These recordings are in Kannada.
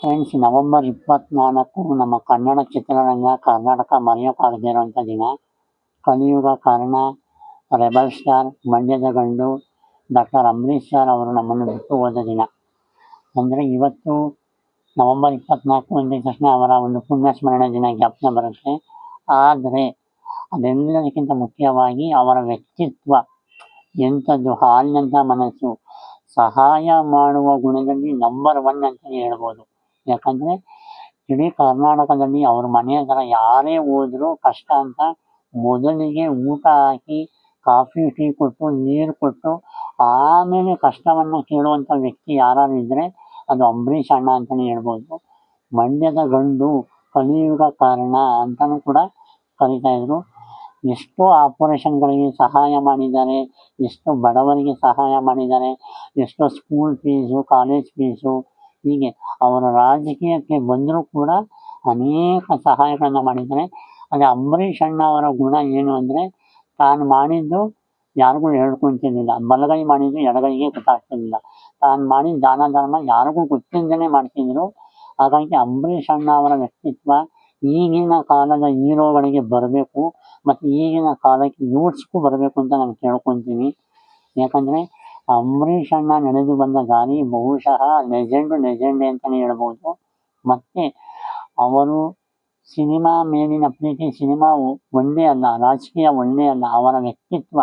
ಫ್ರೆಂಡ್ಸ್ ನವೆಂಬರ್ ಇಪ್ಪತ್ನಾಲ್ಕು ನಮ್ಮ ಕನ್ನಡ ಚಿತ್ರರಂಗ ಕರ್ನಾಟಕ ಮರೆಯೋಕ್ಕಾಗದೇ ಇರುವಂಥ ದಿನ. ಕಲಿಯುಗ ಕಾರಣ ರೆಬಲ್ ಸ್ಟಾರ್, ಮಂಡ್ಯದ ಗಂಡು ಡಾಕ್ಟರ್ ಅಂಬರೀಷ್ ಸರ್ ಅವರು ನಮ್ಮನ್ನು ಬಿಟ್ಟು ಹೋದ ದಿನ. ಅಂದರೆ ಇವತ್ತು ನವೆಂಬರ್ ಇಪ್ಪತ್ನಾಲ್ಕು ಅಂದ ತಕ್ಷಣ ಅವರ ಒಂದು ಪುಣ್ಯ ಸ್ಮರಣೆ ದಿನ ಜ್ಞಾಪನ ಬರುತ್ತೆ. ಆದರೆ ಅದೆಲ್ಲದಕ್ಕಿಂತ ಮುಖ್ಯವಾಗಿ ಅವರ ವ್ಯಕ್ತಿತ್ವ, ಎಂಥದ್ದು ಹಾಲಿನಂಥ ಮನಸ್ಸು, ಸಹಾಯ ಮಾಡುವ ಗುಣದಲ್ಲಿ ನಂಬರ್ ಒನ್ ಅಂತಲೇ ಹೇಳ್ಬೋದು. ಯಾಕಂದರೆ ಇಡೀ ಕರ್ನಾಟಕದಲ್ಲಿ ಅವ್ರ ಮನೆ ಹತ್ರ ಯಾರೇ ಹೋದ್ರು ಕಷ್ಟ ಅಂತ ಮೊದಲಿಗೆ ಊಟ ಹಾಕಿ ಕಾಫಿ, ಟೀ ಕೊಟ್ಟು ನೀರು ಕೊಟ್ಟು ಆಮೇಲೆ ಕಷ್ಟವನ್ನು ಕೇಳುವಂಥ ವ್ಯಕ್ತಿ ಯಾರು ಇದ್ದರೆ ಅದು ಅಂಬರೀಷ್ ಅಣ್ಣ ಅಂತಲೇ ಹೇಳ್ಬೋದು. ಮಂಡ್ಯದ ಗಂಡು ಕಲಿಯುಗ ಕಾರಣ ಅಂತಲೂ ಕೂಡ ಕರೀತಾಯಿದ್ರು ಎಷ್ಟೋ ಆಪರೇಷನ್ಗಳಿಗೆ ಸಹಾಯ ಮಾಡಿದ್ದಾರೆ, ಎಷ್ಟೋ ಬಡವರಿಗೆ ಸಹಾಯ ಮಾಡಿದ್ದಾರೆ, ಎಷ್ಟೋ ಸ್ಕೂಲ್ ಫೀಸು ಕಾಲೇಜ್ ಫೀಸು ಹೀಗೆ ಅವರ ರಾಜಕೀಯಕ್ಕೆ ಬಂದರೂ ಕೂಡ ಅನೇಕ ಸಹಾಯಗಳನ್ನು ಮಾಡಿದ್ದಾರೆ ಆದರೆ ಅಂಬರೀಷ್ ಅಣ್ಣ ಅವರ ಗುಣ ಏನು ಅಂದರೆ ತಾನು ಮಾಡಿದ್ದು ಯಾರಿಗೂ ಹೇಳ್ಕೊಂತಿರಲಿಲ್ಲ ಬಲಗೈ ಮಾಡಿದ್ದು ಎಡಗೈಗೆ ಗೊತ್ತಾಗ್ತಿರಲಿಲ್ಲ. ತಾನು ಮಾಡಿದ ದಾನ ಧರ್ಮ ಯಾರಿಗೂ ಗೊತ್ತಿಲ್ಲದೇ ಮಾಡ್ತಿದ್ರು. ಹಾಗಾಗಿ ಅಂಬರೀಷ್ ಅಣ್ಣ ಅವರ ವ್ಯಕ್ತಿತ್ವ ಈಗಿನ ಕಾಲದ ಹೀರೋಗಳಿಗೆ ಬರಬೇಕು. ಮತ್ತು ಈಗಿನ ಕಾಲಕ್ಕೆ ಯೂಟ್ಸ್ಗೂ ಬರಬೇಕು ಅಂತ ನಾನು ಕೇಳ್ಕೊತೀನಿ ಯಾಕಂದರೆ ಅಂಬರೀಷ್ ಅಣ್ಣ ನಡೆದು ಬಂದ ದಾರಿ ಬಹುಶಃ ಲೆಜೆಂಡ್ ಲೆಜೆಂಡ್ ಅಂತಲೇ ಹೇಳ್ಬೋದು. ಮತ್ತೆ ಅವರು ಸಿನಿಮಾ ಮೇಲಿನ ಪ್ರೀತಿ ಸಿನಿಮಾ ಒಂದೇ ಅಲ್ಲ, ರಾಜಕೀಯ ಒಂದೇ ಅಲ್ಲ, ಅವರ ವ್ಯಕ್ತಿತ್ವ,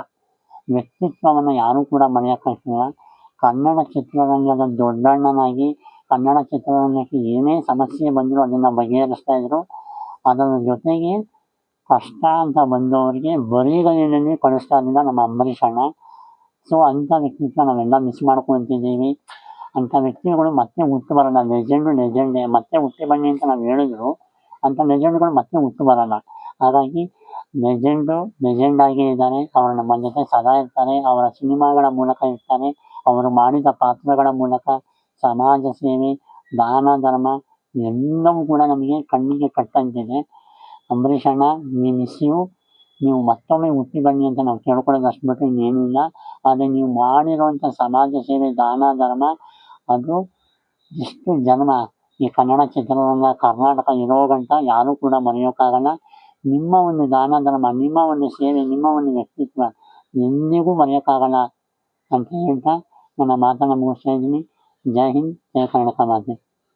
ವ್ಯಕ್ತಿತ್ವವನ್ನು ಯಾರೂ ಕೂಡ ಮರೆಯೋಕ್ಕಾಗ್ತಿಲ್ಲ. ಕನ್ನಡ ಚಿತ್ರರಂಗದ ದೊಡ್ಡಣ್ಣನಾಗಿ, ಕನ್ನಡ ಚಿತ್ರರಂಗಕ್ಕೆ ಏನೇ ಸಮಸ್ಯೆ ಬಂದರೂ ಅದನ್ನು ಬಗೆಹರಿಸ್ತಾ ಇದ್ರು. ಅದರ ಜೊತೆಗೆ ಕಷ್ಟ ಅಂತ ಬಂದವರಿಗೆ ಬರಿಗೈನಲ್ಲಿ ಕಳಿಸ್ತಾ ಇರಲಿಲ್ಲ ನಮ್ಮ ಅಂಬರೀಷ್ ಅಣ್ಣ. ಸೊ ಅಂಥ ವ್ಯಕ್ತಿತ್ವ ನಾವೆಲ್ಲ ಮಿಸ್ ಮಾಡ್ಕೊತಿದ್ದೀವಿ. ಅಂಥ ವ್ಯಕ್ತಿಗಳು ಮತ್ತೆ ಹುಟ್ಟು ಬರೋಲ್ಲ. ಲೆಜೆಂಡು ಲೆಜೆಂಡೆ ಮತ್ತೆ ಹುಟ್ಟಿ ಬನ್ನಿ ಅಂತ ನಾವು ಹೇಳಿದ್ರು. ಅಂಥ ಲೆಜೆಂಡ್ಗಳು ಮತ್ತೆ ಹುಟ್ಟು ಬರಲ್ಲ. ಹಾಗಾಗಿ ಲೆಜೆಂಡು ಆಗಿ ಇದ್ದಾರೆ ಅವರು ನಮ್ಮ ಜೊತೆ ಸದಾ ಇರ್ತಾರೆ. ಅವರ ಸಿನಿಮಾಗಳ ಮೂಲಕ ಇರ್ತಾರೆ. ಅವರು ಮಾಡಿದ ಪಾತ್ರಗಳ ಮೂಲಕ ಸಮಾಜ ಸೇವೆ, ದಾನ, ಧರ್ಮ ಎಲ್ಲವೂ ಕೂಡ ನಮಗೆ ಕಣ್ಣಿಗೆ ಕಟ್ಟಂತಿದೆ. ಅಂಬರೀಷಣ್ಣ ಅಣ್ಣ ವಿ ಮಿಸ್ ಯು ನೀವು ಮತ್ತೊಮ್ಮೆ ಹುಟ್ಟಿ ಬನ್ನಿ ಅಂತ ನಾವು ಕೇಳ್ಕೊಳ್ಳೋದು ಅಷ್ಟು ಬಿಟ್ಟು ಇನ್ನೇನಿಲ್ಲ. ಆದರೆ ನೀವು ಮಾಡಿರುವಂಥ ಸಮಾಜ ಸೇವೆ ದಾನ ಧರ್ಮ ಅದು ಎಷ್ಟು ಜನ್ಮ ಈ ಕನ್ನಡ ಚಿತ್ರರಂಗ ಕರ್ನಾಟಕ ಇರೋ ಗಂಟ ಯಾರೂ ಕೂಡ ಮರೆಯೋಕ್ಕಾಗಲ್ಲ ನಿಮ್ಮ ಒಂದು ದಾನ ಧರ್ಮ ನಿಮ್ಮ ಒಂದು ಸೇವೆ ನಿಮ್ಮ ಒಂದು ವ್ಯಕ್ತಿತ್ವ ಎಂದಿಗೂ ಮರೆಯೋಕ್ಕಾಗಲ್ಲ ಅಂತ ಹೇಳ್ತಾ ನನ್ನ ಮಾತನ್ನು ಮುಗಿಸ್ತಾ ಇದ್ದೀನಿ ಜೈ ಹಿಂದ್ ಜೈ ಕರ್ನಾಟಕ ಮಾತೆ